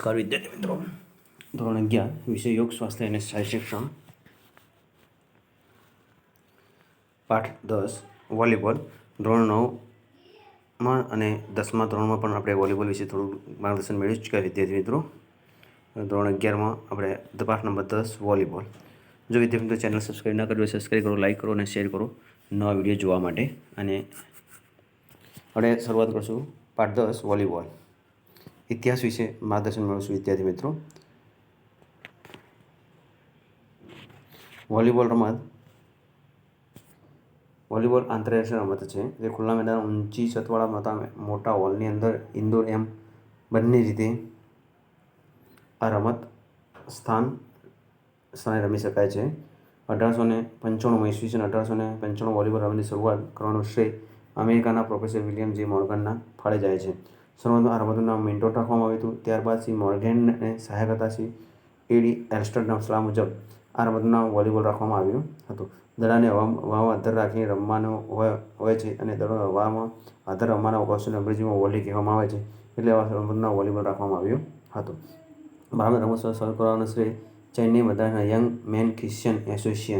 નમસ્કાર વિદ્યાર્થી મિત્રો ધોરણ અગિયાર વિષય યોગ સ્વાસ્થ્ય અને શારીરિક શિક્ષણ પાઠ દસ વોલીબોલ ધોરણ નવમાં અને દસમા ધોરણમાં પણ આપણે વોલીબોલ વિશે થોડું માર્ગદર્શન મેળવી ચૂક્યા વિદ્યાર્થી મિત્રો ધોરણ અગિયારમાં આપણે પાઠ નંબર દસ વોલીબોલ જો વિદ્યાર્થી મિત્રો ચેનલ સબસ્ક્રાઈબ ના કરવી સબસ્ક્રાઈબ કરો લાઈક કરો અને શેર કરો નવા વીડિયો જોવા માટે અને આપણે શરૂઆત કરશું પાઠ દસ વોલીબોલ ઇતિહાસ વિશે માર્ગદર્શન મેળવશું વિદ્યાર્થી મિત્રો. વોલીબોલ રમત, વોલીબોલ આંતરરાષ્ટ્રીય રમત છે, જે ખુલ્લા મેદાન ઊંચી છતવાળા મોટા મોટા હોલની અંદર ઇન્ડોર એમ બંને રીતે આ રમત સ્થાન સ્થાને રમી શકાય છે. અઢારસો ને પંચાણુંમાં ઈસવીસન અઢારસો ને પંચાણું વોલીબોલ રમતની શરૂઆત કરવાનો શ્રેય અમેરિકાના પ્રોફેસર વિલિયમ જે મોર્ગનના ફાળે જાય છે. શરૂઆતમાં આ રમતનું નામ મિન્ટો રાખવામાં આવ્યું હતું. ત્યારબાદ શ્રી મોર્ગેનને સહાયક હતા શ્રી એડી એલ્સ્ટરના સલાહ મુજબ આ રમતનું નામ વોલીબોલ રાખવામાં આવ્યું હતું. દડાને હવા- હવામાં આધાર રાખીને રમવાનો હોય હોય છે અને દડો હવામાં આધાર રમવાના અવકાશને અંગ્રેજીમાં વોલી કહેવામાં આવે છે એટલે આ રમતનું વોલીબોલ રાખવામાં આવ્યું હતું. ભારતમાં રમત શરૂ કરવાનો શ્રેય ચેન્નઈ મદ્રાસના યંગ મેન ક્રિશ્ચિયન એસોસિએશન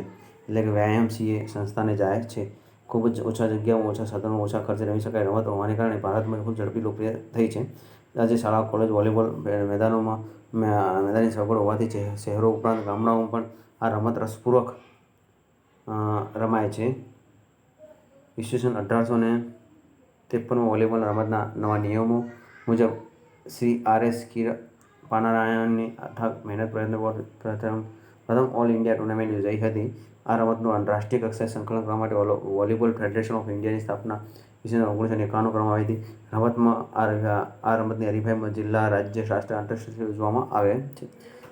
એટલે કે વાયએમસીએ સંસ્થાને જાય છે. ખૂબ જ ઓછા જગ્યામાં ઓછા સાધનો ઓછા ખર્ચે રમી શકાય રમત હોવાને કારણે ભારતમાં ખૂબ ઝડપી લોકપ્રિય થઈ છે. આજે શાળા કોલેજ, વોલીબોલ મેદાનોમાં મેદાનની સગવડ હોવાથી શહેરો ઉપરાંત ગામડાઓમાં પણ આ રમત રસપૂર્વક રમાય છે. ઈસવીસન અઢારસો ને ત્રેપનમાં વોલીબોલ રમતના નવા નિયમો મુજબ શ્રી આર એસ કિર, પાનારાયણની અથાગ મહેનત પ્રયત્ન પર પ્રથમ પ્રથમ ઓલ ઇન્ડિયા ટુર્નામેન્ટ યોજાઈ હતી. આ રમતનું આંતરરાષ્ટ્રીય કક્ષાએ સંકલન કરવા માટે વોલીબોલ ફેડરેશન ઓફ ઇન્ડિયાની સ્થાપના ઈસવીસન ઓગણીસો એકાણું કરવામાં આવી હતી. રમતમાં આ રમતની હરીફાઈમાં જિલ્લા, રાજ્ય રાષ્ટ્ર આંતરરાષ્ટ્રીય યોજવામાં આવે છે.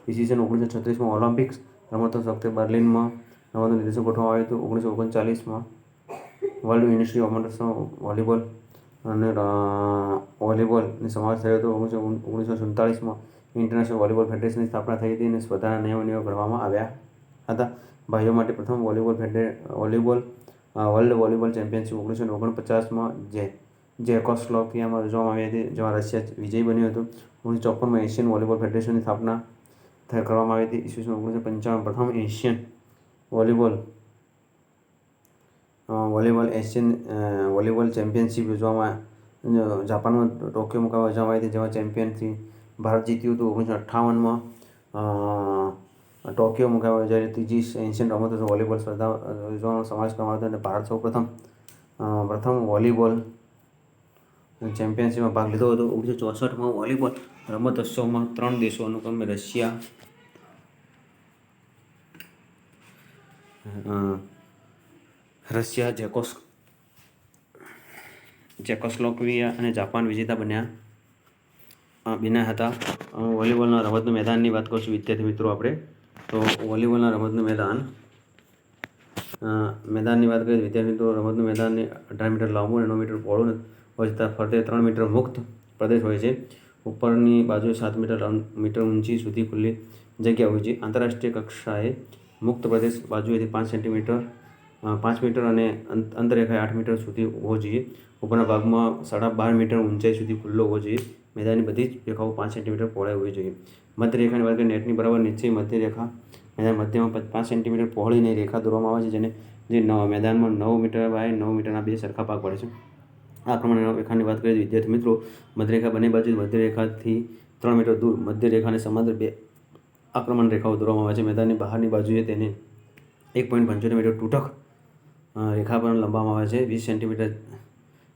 ઈસવીસન ઓગણીસો છત્રીસમાં ઓલિમ્પિક્સ રમતો વખતે બર્લિનમાં રમતનું નિર્દેશન ગોઠવવામાં આવ્યું હતું. ઓગણીસો ઓગણચાલીસમાં વર્લ્ડ યુનિવર્સિટી ઓમન્ડર્સનો વોલીબોલ અને વોલીબોલની સમાવેશ થયો હતો. ઓગણીસો ઓગણીસો સુડતાલીસમાં ઇન્ટરનેશનલ વોલીબોલ ફેડરેશનની સ્થાપના થઈ હતી અને સ્પર્ધાના નિયમો નિયમો ઘડવામાં આવ્યા હતા. ભાઈઓ માટે પ્રથમ વોલીબોલ ફેડરે વોલીબોલ વર્લ્ડ વોલીબોલ ચેમ્પિયનશિપ ઓગણીસો ઓગણપચાસમાં જે જેકોસ્લોવાકિયામાં યોજવામાં આવી હતી, જેમાં રશિયા વિજયી બન્યું હતું. ઓગણીસો ચોપનમાં એશિયન વોલીબોલ ફેડરેશનની સ્થાપના કરવામાં આવી હતી. ઈસવીસન ઓગણીસો પંચાવન પ્રથમ Asian volleyball volleyball Asian volleyball championship યોજવામાં જાપાનમાં ટોક્યો મુકાબલા યોજવામાં આવી હતી, જેમાં ચેમ્પિયનથી ભારત જીત્યું હતું ઓગણીસો અઠ્ઠાવનમાં. ટોક્યો મુકાયો જ્યારે ત્રીજી એશિયન રમતો વોલીબોલ સ્પર્ધા યોજવાનો સમાવેશ કરવામાં હતો અને ભારત સૌ પ્રથમ પ્રથમ વોલીબોલ ચેમ્પિયનશિપમાં ભાગ લીધો હતો. ઓગણીસો ચોસઠમાં વોલીબોલ રમતોત્સવમાં ત્રણ દેશો અનુક્રમે રશિયા રશિયા, જેકોસ જેકોસ્લોકવિયા અને જાપાન વિજેતા બન્યા. અ, હતા. વોલીબોલના રમતનું મેદાનની વાત કરશું વિદ્યાર્થી મિત્રો આપણે. તો વોલીબોલના રમતનું મેદાન. મેદાનની વાત કરીએ વિદ્યાર્થી મિત્રો રમતનું મેદાન અઢાર મીટર લાંબુ અને નવ મીટર પહોળું હોય છતાં ફરતે ત્રણ મીટર મુક્ત પ્રદેશ હોય છે. ઉપરની બાજુએ સાત મીટર મીટર ઊંચી સુધી ખુલ્લી જગ્યા હોય છે. આંતરરાષ્ટ્રીય કક્ષાએ મુક્ત પ્રદેશ બાજુએથી પાંચ સેન્ટીમીટર પાંચ મીટર અને અંતરેખાએ આઠ મીટર સુધી હોવો જોઈએ. ઉપરના ભાગમાં સાડા બાર મીટર ઊંચાઈ સુધી ખુલ્લો હોવો જોઈએ. મેદાનની બધી જ રેખાઓ પાંચ સેન્ટીમીટર પહોળાઈ હોવી જોઈએ. મધ્ય રેખાની વાત કરીએ, નેટની બરાબર નીચે મધ્ય રેખા મેદાન મધ્યમાં પાંચ સેન્ટીમીટર પહોળીને રેખા દોરવામાં આવે છે, જેને, જે નવ મેદાનમાં નવ મીટર બાય નવ મીટરના બે સરખા ભાગ પડે છે. આ પ્રમાણે રેખાની વાત કરીએ તો વિદ્યાર્થી મિત્રો, મધ્યરેખા બંને બાજુ મધ્ય રેખાથી ત્રણ મીટર દૂર મધ્ય રેખાને સમાંતર બે આક્રમણ રેખાઓ દોરવામાં આવે છે. મેદાનની બહારની બાજુએ તેને એક પોઈન્ટ પંચોતેર મીટર તૂટક રેખા પણ લંબાવવામાં આવે છે. વીસ સેન્ટીમીટર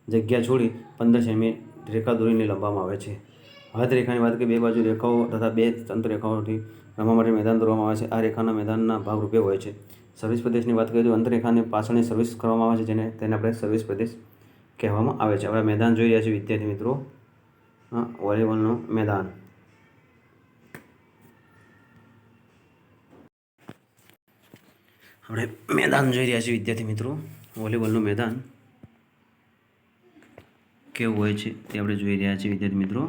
જગ્યા છોડી પંદર સેમી રેખા દોરીને લંબાવવામાં આવે છે. હાથ રેખાની વાત કરીએ, બે બાજુ રેખાઓ તથા બે તંત્ર રેખાઓથી રમવા માટે મેદાન દોરવામાં આવે છે. આ રેખાના મેદાનના ભાગરૂપે હોય છે. સર્વિસ પ્રદેશની વાત કરીએ તો અંતરેખાને પાછળની સર્વિસ કરવામાં આવે છે, જેને તેને આપણે સર્વિસ પ્રદેશ કહેવામાં આવે છે. હવે મેદાન જોઈ રહ્યા છે વિદ્યાર્થી મિત્રો. વોલીબોલનું મેદાન. આપણે મેદાન જોઈ રહ્યા છીએ, વિદ્યાર્થી મિત્રો. વોલીબોલનું મેદાન. કેવું હોય છે તે આપણે જોઈ રહ્યા છીએ, વિદ્યાર્થી મિત્રો.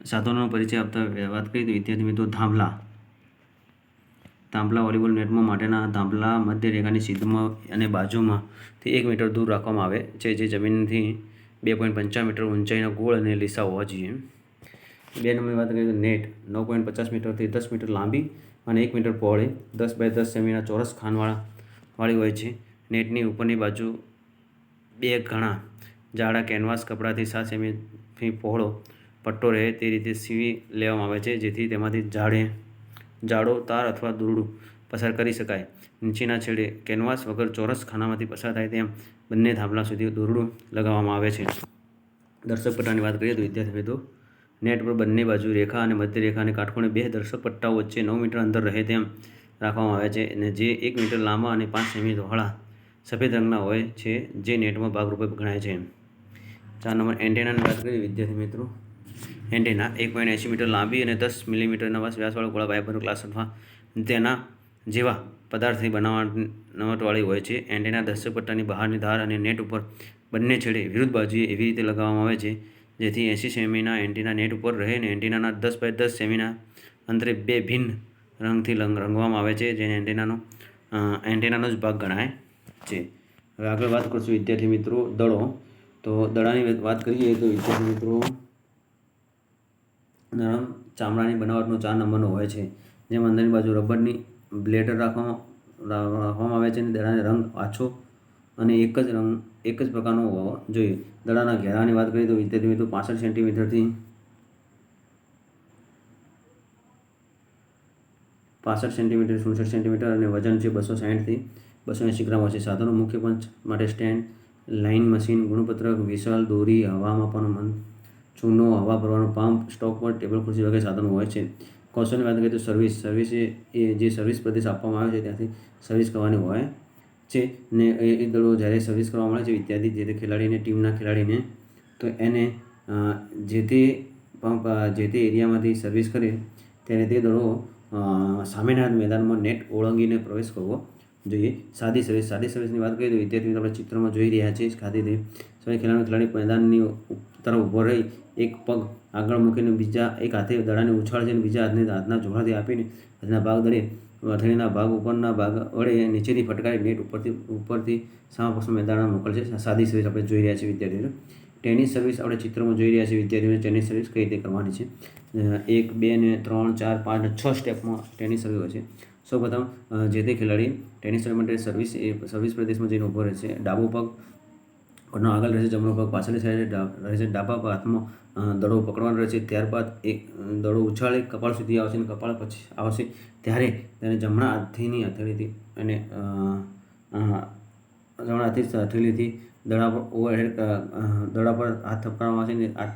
સાધનોનો પરિચય આપતા વાત કરીએ તો વિદ્યાર્થી મિત્રો થાંભલા થાંભલા વોલીબોલ નેટમાં માટેના થાંભલા મધ્ય રેખાની સીધમાં અને બાજુમાંથી એક મીટર દૂર રાખવામાં આવે છે, જે જમીનથી બે પોઈન્ટ પંચાવન મીટર ઊંચાઈના ગોળ અને લીસા હોવા જોઈએ. બે નંબરની વાત કરીએ તો નેટ, નવ પોઈન્ટ પચાસ મીટરથી દસ મીટર લાંબી અને એક મીટર પહોળી, દસ બાય દસ સેમીના ચોરસ ખાનવાળા વાળી હોય છે. નેટની ઉપરની બાજુ બે ઘણા જાડા કેનવાસ કપડાથી સાત સેમીથી પહોળો પટ્ટો રહે તે રીતે સીવી લેવામાં આવે છે, જેથી તેમાંથી જાડે, જાડો તાર અથવા દોરડું પસાર કરી શકાય. નીચેના છેડે કેનવાસ વગર ચોરસ ખાનામાંથી પસાર થાય તેમ બંને થાંભલા સુધી દોરડું લગાવવામાં આવે છે. દર્શક પટ્ટાની વાત કરીએ તો વિદ્યાર્થી મિત્રો, નેટ પર બંને બાજુ રેખા અને મધ્ય રેખા અને કાટખૂણે બે દર્શક પટ્ટાઓ વચ્ચે નવ મીટર અંતર રહે તેમ રાખવામાં આવે છે અને જે એક મીટર લાંબા અને પાંચ સેમી ધોળા સફેદ રંગના હોય છે, જે નેટમાં ભાગરૂપે ગણાય છે. ચાર નંબર એન્ટેનાની વાત કરીએ, વિદ્યાર્થી મિત્રો. એન્ટેના એક પોઈન્ટ એંશી મીટર લાંબી અને દસ મિલીમીટરના વ્યાસવાળો ગોળા ફાઇબરનો ક્લાસ અથવા તેના જેવા પદાર્થથી બનાવટવાળી હોય છે. એન્ટેના દર્શક પટ્ટાની બહારની ધાર અને નેટ ઉપર બંને છેડે વિરુદ્ધ બાજુએ એવી રીતે લગાવવામાં આવે છે, જેથી એંસી સેમીના એન્ટીના નેટ ઉપર રહે અને એન્ટીનાના દસ બાય દસ સેમીના અંતરે બે ભિન્ન રંગથી રંગ રંગવામાં આવે છે, જેને એન્ટેનાનો એન્ટેનાનો જ ભાગ ગણાય છે. હવે આગળ વાત કરશું વિદ્યાર્થી મિત્રો દડો તો દડાની વાત કરીએ તો વિદ્યાર્થી મિત્રો નરમ ચામડાની બનાવટનો ચાર નંબરનો હોય છે, જેમાં અંદરની બાજુ રબરની બ્લેડર રાખવામાં રાખવામાં આવે છે અને દડાને રંગ આછો અને એક જ રંગ એક જ પ્રકારનો હોવો જોઈએ. દડાના ઘેરાની વાત કરીએ તો વિદ્યાર્થી મિત્રો પાસઠ સેન્ટીમીટરથી પાસઠ સેન્ટીમીટર, સુડસઠ સેન્ટીમીટર અને વજન છે બસો સાહીઠથી બસો એંસી ગ્રામ છે. સાધનો મુખ્ય પંચ માટે સ્ટેન્ડ લાઇન મશીન, ગુણપત્રક, વિશાળ દોરી, હવા પણ મન, ચૂનો, હવા ભરવાનો પંપ, સ્ટોક પર ટેબલ, ખુરશી વગેરે સાધનો હોય છે. કૌશલની વાત કરીએ તો સર્વિસ સર્વિસ એ જે સર્વિસ પ્રદેશ આપવામાં આવે છે ત્યાંથી સર્વિસ કરવાની હોય છે ને એ દળો જ્યારે સર્વિસ કરવા મળે છે ઇત્યાદિ જે તે ખેલાડીને, ટીમના ખેલાડીને, તો એને જે તે પંપ જે તે એરિયામાંથી સર્વિસ કરે, ત્યારે તે દળો સામેના મેદાનમાં નેટ ઓળંગીને પ્રવેશ કરવો જોઈએ. સાદી સર્વિસ સાદી સર્વિસની વાત કરીએ તો વિદ્યાર્થી આપણે ચિત્રમાં જોઈ રહ્યા છીએ સાથે સમય ખેલાડી ખેલાડી મેદાનની તરફ ઊભો રહી, એક પગ આગળ મૂકીને બીજા એક હાથે દડાને ઉછાળે છે અને બીજા હાથને હાથના જોડાથી આપીને હાથના ભાગ દળે અથડીના ભાગ ઉપરના ભાગ વડે નીચેથી ફટકારી નેટ ઉપરથી ઉપરથી સામા પક્ષના મેદાનમાં મોકલે છે. સાદી સર્વિસ આપણે જોઈ રહ્યા છીએ વિદ્યાર્થીઓ. ટેનિસ સર્વિસ આપણે ચિત્રમાં જોઈ રહ્યા છીએ વિદ્યાર્થીઓને ટેનિસ સર્વિસ કઈ રીતે કરવાની છે? એક, બે ને ત્રણ, ચાર, પાંચ છ સ્ટેપમાં ટેનિસ સર્વિસ હોય છે. સૌપ્રથમ જે તે ખેલાડી ટેનિસ માટે સર્વિસ એ, સર્વિસ પ્રદેશમાં જઈને ઊભો રહે છે ડાબો પગ ઘરનો આગળ રહેશે, જમણો પગ પાછળની સાઈડે રહે છે ડાબા હાથમાં દડો પકડવાનો રહે છે ત્યારબાદ એક, દડો ઉછાળી, કપાળ સુધી આવશે અને કપાળ પછી આવશે. ત્યારે તેને જમણા હાથીની હથેળીથી અને જમણા હાથથી હથેળીથી દડા પર ઓવરહેડ દડા પર હાથ થપકારવામાં આવશે અને હાથ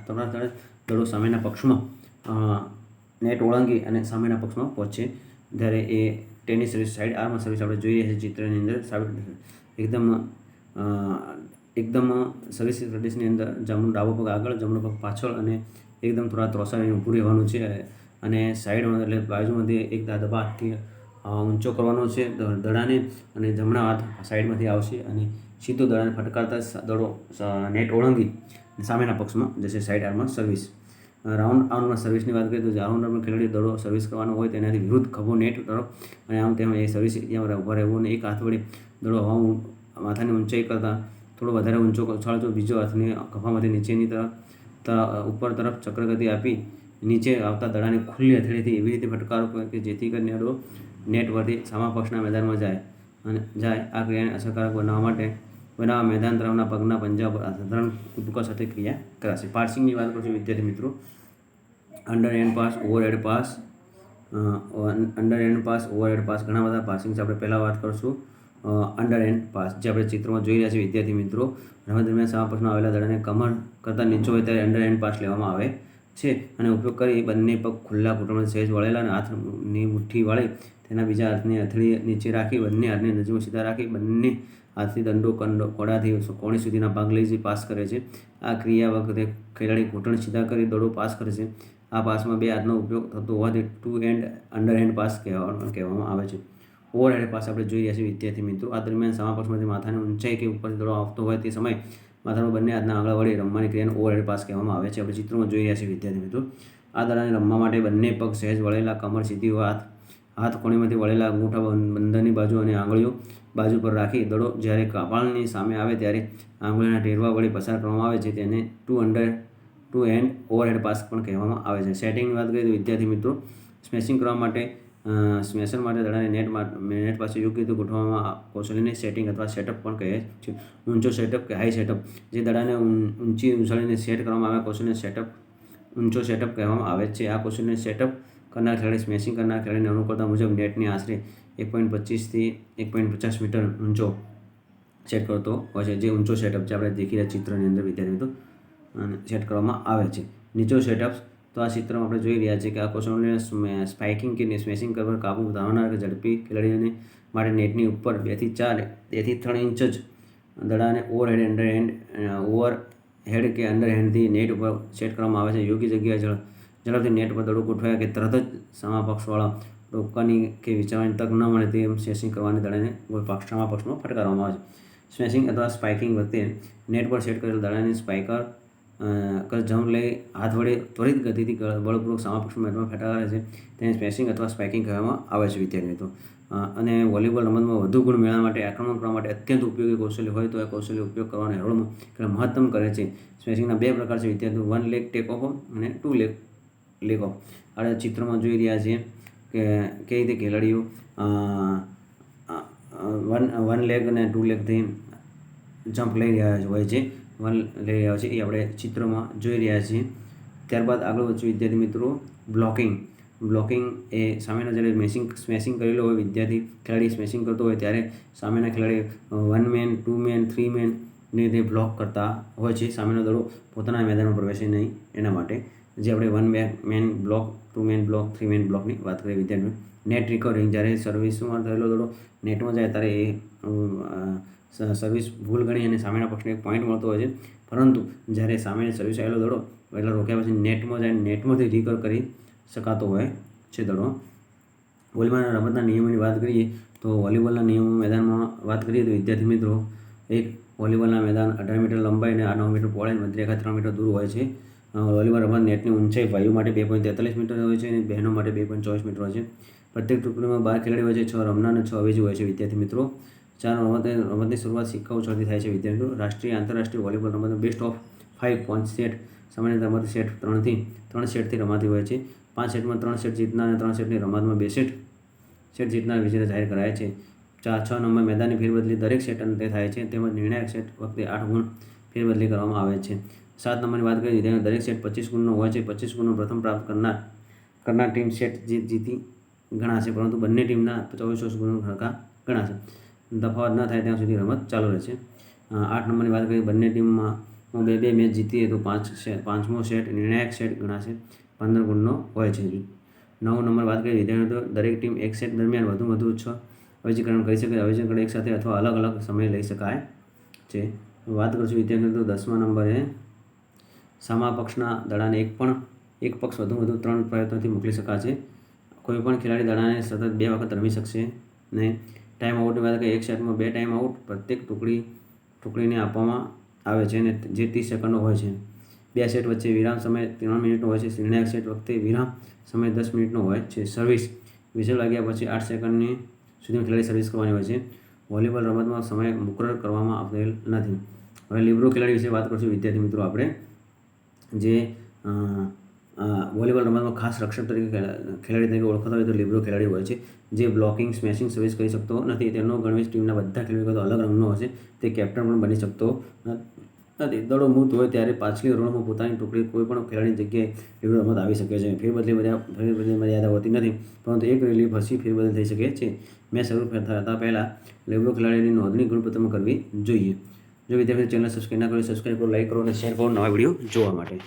દડો સામેના પક્ષમાં નેટ ઓળંગી અને સામેના પક્ષમાં પહોંચે. ત્યારે એ tennis service side arm service આપણે જોઈએ છીએ ચિત્રની અંદર એકદમ એકદમ સર્વિસ પ્રદેશની અંદર જમણો ડાબો પગ આગળ, જમણો પગ પાછળ અને એકદમ થોડા ત્રોસાવીને ઊભું રહેવાનું છે. અને સાઈડમાં એટલે બાજુમાંથી એક દાદબા હાથથી ઊંચો કરવાનો છે દડાને અને જમણા હાથ સાઈડમાંથી આવશે અને સીધો દડાને ફટકારતા દડો નેટ ઓળંગી સામેના પક્ષમાં જશે સાઈડ આર્મર સર્વિસ. રાઉન્ડ રાઉન્ડમાં સર્વિસની વાત કરીએ તો રાઉન્ડ આર્મર ખેલાડી દડો સર્વિસ કરવાનો હોય તેનાથી વિરુદ્ધ ખભો નેટ તરફ અને આમ તેમ એ સર્વિસ ત્યાં ઊભા રહેવું અને એક હાથ વડે દડો હવા માથાની ઊંચાઈ કરતાં થોડો વધારે ઊંચો ઉછાળજો, બીજો હાથને ખભામાંથી નીચેની તરફ ઉપર તરફ ચક્રગતિ આપી, નીચે આવતા દડાને ખુલ્લી હથેળીથી એવી રીતે ફટકારો કે જેથી કરીને દડો નેટ પરથી સામા પક્ષના મેદાનમાં જાય. અને જાય આ ક્રિયાને અસરકારક બનાવવા માટે બનાવવા મેદાન તરફના પગના પંજા પર સાધારણ કૂદકા સાથે ક્રિયા કરાશે. પાર્સિંગની વાત કરશું વિદ્યાર્થી મિત્રો. Underhand pass overhead pass underhand pass overhead pass ઘણા બધા પાસિંગ આપણે પહેલાં વાત કરીશું. અંડર એન્ડ પાસ જે આપણે ચિત્રમાં જોઈ રહ્યા છીએ, વિદ્યાર્થી મિત્રો. રમત દરમિયાન સામા પક્ષમાં આવેલા દડાને કમર કરતાં નીચો હોય ત્યારે અંડર એન્ડ પાસ લેવામાં આવે છે. અને ઉપયોગ કરી બંને પગ ખુલ્લા ઘૂંટણ સહેજ વળેલા અને હાથની મુઠ્ઠી વાળી તેના બીજા હાથની હથેળી નીચે રાખી, બંને હાથને નજીકમાં સીધા રાખી, બંને હાથથી દંડો કંડો કોડાથી કોણી સુધીના ભાગ લઈ પાસ કરે છે. આ ક્રિયા વખતે ખેલાડી ઘૂંટણ સીધા કરી દડો પાસ કરે છે. આ પાસમાં બે હાથનો ઉપયોગ થતો હોવાથી two hand under hand pass કહેવામાં કહેવામાં આવે છે. ઓવરહેડ પાસ આપણે જોઈ રહ્યા છીએ વિદ્યાર્થી મિત્રો. આ દરમિયાન સામા પક્ષમાંથી માથાને ઊંચાઈ કે ઉપરથી દડો આવતો હોય તે સમયે માથાનો બંને હાથના આગળ વળી રમવાની ક્રિયાને ઓવરહેડ પાસ કહેવામાં આવે છે. આપણે ચિત્રમાં જોઈ રહ્યા છીએ વિદ્યાર્થી મિત્રો. આ દડાને રમવા માટે બંને પગ સહેજ વળેલા, કમર સીધી હાથ હાથ કોણીમાંથી વળેલા અંગૂઠા બંદરની બાજુ અને આંગળીઓ બાજુ પર રાખી દડો જ્યારે કપાળની સામે આવે ત્યારે આંગળીના ટેરવા વળી પસાર કરવામાં આવે છે તેને two under, two hand overhead pass પણ કહેવામાં આવે છે. સેટિંગની વાત કરીએ તો વિદ્યાર્થી મિત્રો, સ્મેશિંગ કરવા માટે સ્મેશર માટે દડાને નેટ નેટ પાસે યોગ્ય રીતે ગોઠવવામાં કૌશલ્યને સેટિંગ અથવા સેટઅપ પણ કહે છે. ઊંચો સેટઅપ કે હાઈ સેટઅપ, જે દડાને ઊંચી ઉછળીને સેટ કરવામાં આવે કૌશલ્યને સેટઅપ, ઊંચો સેટઅપ કહેવામાં આવે છે. આ કૌશલ્યને સેટઅપ કરનાર ખેલાડી, સ્મેશિંગ કરનાર ખેલાડીને અનુકૂળતા મુજબ નેટની આશરે એક પોઈન્ટ પચીસથી એક પોઈન્ટ પચાસ મીટર ઊંચો સેટ કરતો હોય છે. જે ઊંચો સેટઅપ છે આપણે દેખી રહ્યા ચિત્રની અંદર, વિદ્યાર્થી મિત્રો. અને સેટ કરવામાં આવે છે. નીચો સેટઅપ તો આ ચિત્રમાં આપણે જોઈ રહ્યા છીએ કે આ કૌશલ્યને સ્પાઇકિંગ કે સ્મેશિંગ કરવા કાબુ ધારનાર કે ઝડપી ખેલાડીઓને માટે નેટની ઉપર બેથી ચાર બેથી ત્રણ ઇંચ જ દડાને ઓવર હેડ અંડર હેન્ડ ઓવર હેડ કે અંડર હેન્ડથી નેટ ઉપર સેટ કરવામાં આવે છે. યોગ્ય જગ્યાએ ઝડપથી નેટ પર દડો ગોઠવાયા કે તરત જ સામા પક્ષવાળા રોકવાની કે વિચારવાની તક ન મળે તેમ સ્મેશિંગ કરવાની દડાને પક્ષ સામા પક્ષમાં ફટકારવામાં આવે છે. સ્મેશિંગ અથવા સ્પાઇકિંગ વખતે નેટ પર સેટ કરેલ દડાને સ્પાઇકર કર જમ્પ લઈ હાથ વડે ત્વરિત ગતિથી બળપૂર્વક સામા પક્ષમાં મેટમાં ફેટાવે છે તેને સ્મેશિંગ અથવા સ્પાઇકિંગ કહેવામાં આવે છે વિદ્યાર્થી મિત્રો. અને વોલીબોલ રમતમાં વધુ ગુણ મેળવવા માટે આક્રમણ કરવા માટે અત્યંત ઉપયોગી કૌશલ્ય હોય તો આ કૌશલ્ય ઉપયોગ કરવાનો હેરોળમાં મહત્તમ કરે છે. સ્મેશિંગના બે પ્રકાર છે વિદ્યાર્થીઓ વન લેગ ટેક ઓફ અને ટુ લેગ લેગ ઓફ આ ચિત્રમાં જોઈ રહ્યા છીએ કે કઈ રીતે ખેલાડીઓ વન વન લેગ અને ટુ લેગથી જમ્પ લઈ રહ્યા હોય છે. વન લઈ રહ્યા છે એ આપણે ચિત્રમાં જોઈ રહ્યા છીએ. ત્યારબાદ આગળ વધશું વિદ્યાર્થી મિત્રો, બ્લોકિંગ. બ્લોકિંગ એ સામેના જ્યારે મેસિંગ સ્મેશિંગ કરેલો હોય, વિદ્યાર્થી ખેલાડી સ્મેશિંગ કરતો હોય ત્યારે સામેના ખેલાડી one man, two man, three man ને તે બ્લોક કરતા હોય છે. સામેનો દડો પોતાના મેદાનમાં પ્રવેશે નહીં, એના માટે. જે આપણે one man block two man block three man બ્લોકની વાત કરીએ વિદ્યાર્થીઓ. નેટ રિકવરિંગ જ્યારે સર્વિસમાં થયેલો થોડો નેટમાં જાય ત્યારે એ સર્વિસ ભૂલ ગણી અને સામેના પક્ષને એક પોઈન્ટ મળતો હોય છે. પરંતુ જ્યારે સામે સર્વિસ આવેલો દડો, એટલે રોક્યા પછી નેટમાં જાય નેટમાંથી રિકવર કરી શકાતો હોય છે દડો. વોલીબોલના રમતના નિયમોની વાત કરીએ, તો વોલીબોલના નિયમો મેદાનમાં વાત કરીએ તો વિદ્યાર્થી મિત્રો, એક વોલીબોલના મેદાન અઢાર મીટર લંબાઈ અને નવ મીટર પહોળાઈ મધ્યરેખા ત્રણ મીટર દૂર હોય છે. વોલીબોલ રમત નેટની ઊંચાઈ વાયુ માટે બે પોઈન્ટ તેતાલીસ મીટર હોય છે અને બહેનો માટે બે પોઈન્ટ ચોવીસ મીટર હોય છે. પ્રત્યેક ટુકડીમાં બાર ખેલાડી હોય છે, છ રમનાર અને છ અવેજી હોય છે વિદ્યાર્થી મિત્રો. ચાર રમત રમતની શરૂઆત સિક્કાઓ છથી થાય છે વિદ્યાર્થીઓ રાષ્ટ્રીય, આંતરરાષ્ટ્રીય વોલીબોલ રમત બેસ્ટ ઓફ ફાઇવ પાંચ સેટ સામાન્ય રમત સેટ ત્રણથી, ત્રણ સેટથી રમાતી હોય છે. પાંચ સેટમાં ત્રણ સેટ જીતનાર અને ત્રણ સેટની રમતમાં બે સેટ સેટ જીતનાર વિજેતા જાહેર કરાય છે. ચાર, છ નંબર મેદાનની ફેરબદલી દરેક સેટ અંતે થાય છે. તેમજ નિર્ણાયક સેટ વખતે આઠ ગુણ ફેરબદલી કરવામાં આવે છે. સાત નંબરની વાત કરીએ તેમાં દરેક સેટ પચીસ ગુણનો હોય છે. પચીસ ગુણનો પ્રથમ પ્રાપ્ત કરનાર કરનાર ટીમ સેટ જીત, જીતી ગણાશે. પરંતુ બંને ટીમના ચોવીસ ચોવીસ ગુણ સરખા ગણાશે. તફાવત ન થાય ત્યાં સુધી રમત ચાલુ રહેશે. આઠ નંબરની વાત કરીએ બંને ટીમમાં બે બે મેચ જીતીએ તો પાંચ પાંચમો સેટ નિર્ણાયક સેટ ગણાશે. પંદર ગુણનો હોય છે. નવ નંબર વાત કરીએ વિદ્યાર્થીઓ દરેક ટીમ એક સેટ દરમિયાન વધુ વધુ છ અવેજીકરણ કરી શકે, અવેજીકરણ એક સાથે અથવા અલગ અલગ સમય લઈ શકાય છે. વાત કરશું તો દસમા નંબરે સામા પક્ષના દડાને એક પણ, એક પક્ષ વધુ વધુ ત્રણ પ્રયત્નોથી મોકલી શકાશે. કોઈપણ ખેલાડી દડાને સતત બે વખત રમી શકશે ને ટાઈમ આઉટની વાત કરીએ, એક સેટમાં બે ટાઈમ આઉટ પ્રત્યેક ટુકડી, ટુકડીને આપવામાં આવે છે અને જે ત્રીસ સેકન્ડનો હોય છે. બે સેટ વચ્ચે વિરામ સમય ત્રણ મિનિટનો હોય છે, નિર્ણાયક સેટ વખતે વિરામ સમય દસ મિનિટનો હોય છે સર્વિસ વિઝલ વાગ્યા પછી આઠ સેકન્ડની સુધીમાં ખેલાડી સર્વિસ કરવાની હોય છે. વોલીબોલ રમતમાં સમય મુકરર કરવામાં આવેલ નથી. હવે લિબ્રો ખેલાડી વિશે વાત કરશું. વિદ્યાર્થી મિત્રો, આપણે જે વોલીબોલ રમતમાં ખાસ રક્ષક તરીકે ખેલા- ખેલાડી તરીકે ઓળખતા હોય તો લિબ્રો ખેલાડી હોય છે. જે બ્લોકિંગ, સ્મેશિંગ સર્વિસ કરી શકતો નથી, તેનો ગણવેશ ટીમના બધા ખેલાડીઓ કરતાં અલગ રંગનો હશે તે કેપ્ટન પણ બની શકતો નથી. દડો મૂત હોય ત્યારે પાછલી રોડમાં પોતાની ટુકડી કોઈ પણ ખેલાડીની જગ્યાએ લિબ્રો રમત આવી શકે છે. ફેરબદલી ફેર ફેરબદલી મર્યાદા હોતી નથી, પરંતુ એક રિલીફ હસી ફેરબદલ થઈ શકે છે. મેં શરૂ થતાં પહેલાં લિબ્રો ખેલાડીની નોંધણી ગુણપત્રમાં કરવી જોઈએ. જો વિદ્યાર્થી ચેનલ સબસ્ક્રાઈબ ના કરો સબસ્ક્રાઈબ કરો લાઈક કરો અને શેર કરો નવા વીડિયો જોવા માટે.